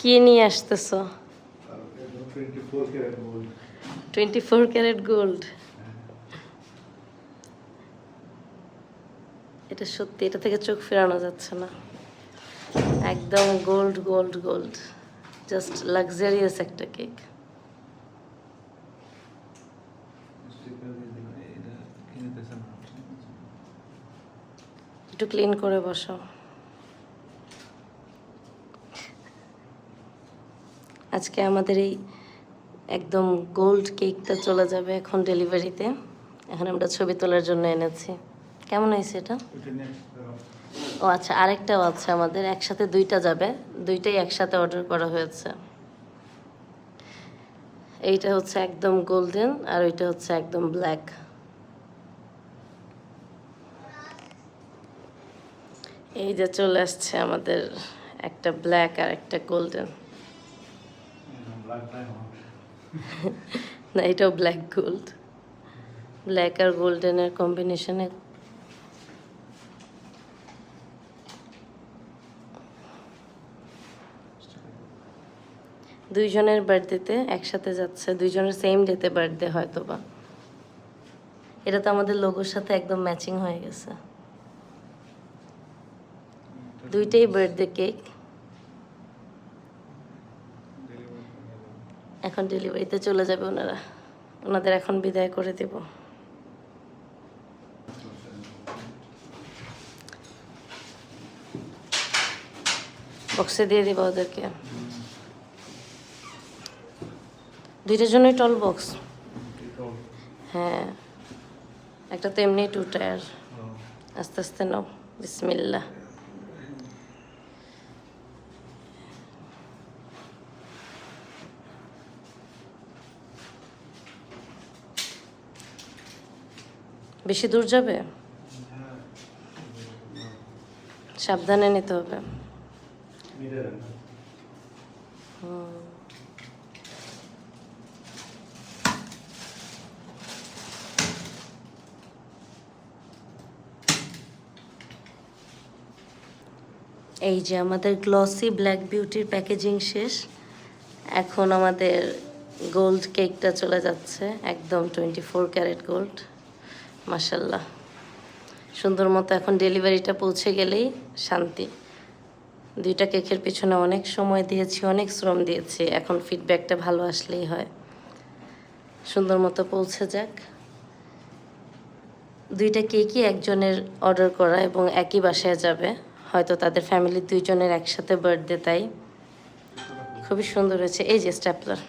কি নিয়ে আসতেছো? টোয়েন্টি ফোর ক্যারেট গোল্ড এটা সত্যি, এটা থেকে চোখ ফেরানো যাচ্ছে না। একদম gold gold gold just luxurious একটা কেক একটু ক্লিন করে বসো। আজকে আমাদের এই একদম গোল্ড কেকটা চলে যাবে এখন ডেলিভারিতে এখন আমরা ছবি তোলার জন্য এনেছি। কেমন হয়েছে এটা? ও আচ্ছা আরেকটাও আছে আমাদের। একসাথে দুইটা যাবে। দুইটাই একসাথে অর্ডার করা হয়েছে। এইটা হচ্ছে একদম গোল্ডেন আর ওইটা হচ্ছে একদম ব্ল্যাক এই যে চলে আসছে আমাদের একটা ব্ল্যাক আর একটা গোল্ডেন না, এটাও ব্ল্যাক গোল্ড ব্ল্যাক আর গোল্ডেনের কম্বিনেশনে দুইজনের বার্থডেতে একসাথে যাচ্ছে, দুইজনের সেম ডেতে বার্থডে হয়তো বা এটা তো আমাদের লোগোর সাথে একদম ম্যাচিং হয়ে গেছে। দুইটাই বার্থডে কেক এখন ডেলিভারিতে চলে যাবে ওনারা। ওনাদের এখন বিদায় করে দেব। বক্সে দিয়ে দিব ওদেরকে। দুইটার জন্যই টল বক্স হ্যাঁ। একটা তো এমনি টু টায়ার আস্তে আস্তে নাও। বিসমিল্লা বেশি দূর যাবে? সাবধানে নিতে হবে। এই যে আমাদের গ্লসি ব্ল্যাক বিউটির প্যাকেজিং শেষ। এখন আমাদের গোল্ড কেকটা চলে যাচ্ছে, একদম টোয়েন্টি ফোর ক্যারেট গোল্ড মাসাল্লাহ সুন্দর মতো এখন ডেলিভারিটা পৌঁছে গেলেই শান্তি। দুইটা কেকের পিছনে অনেক সময় দিয়েছি, অনেক শ্রম দিয়েছি, এখন ফিডব্যাকটা ভালো আসলেই হয়। সুন্দর মতো পৌঁছে যাক। দুইটা কেকই একজনের অর্ডার করা এবং একই বাসায় যাবে। হয়তো তাদের ফ্যামিলির দুইজনের একসাথে বার্থডে তাই। খুবই সুন্দর হয়েছে। এই যে স্ট্যাপলার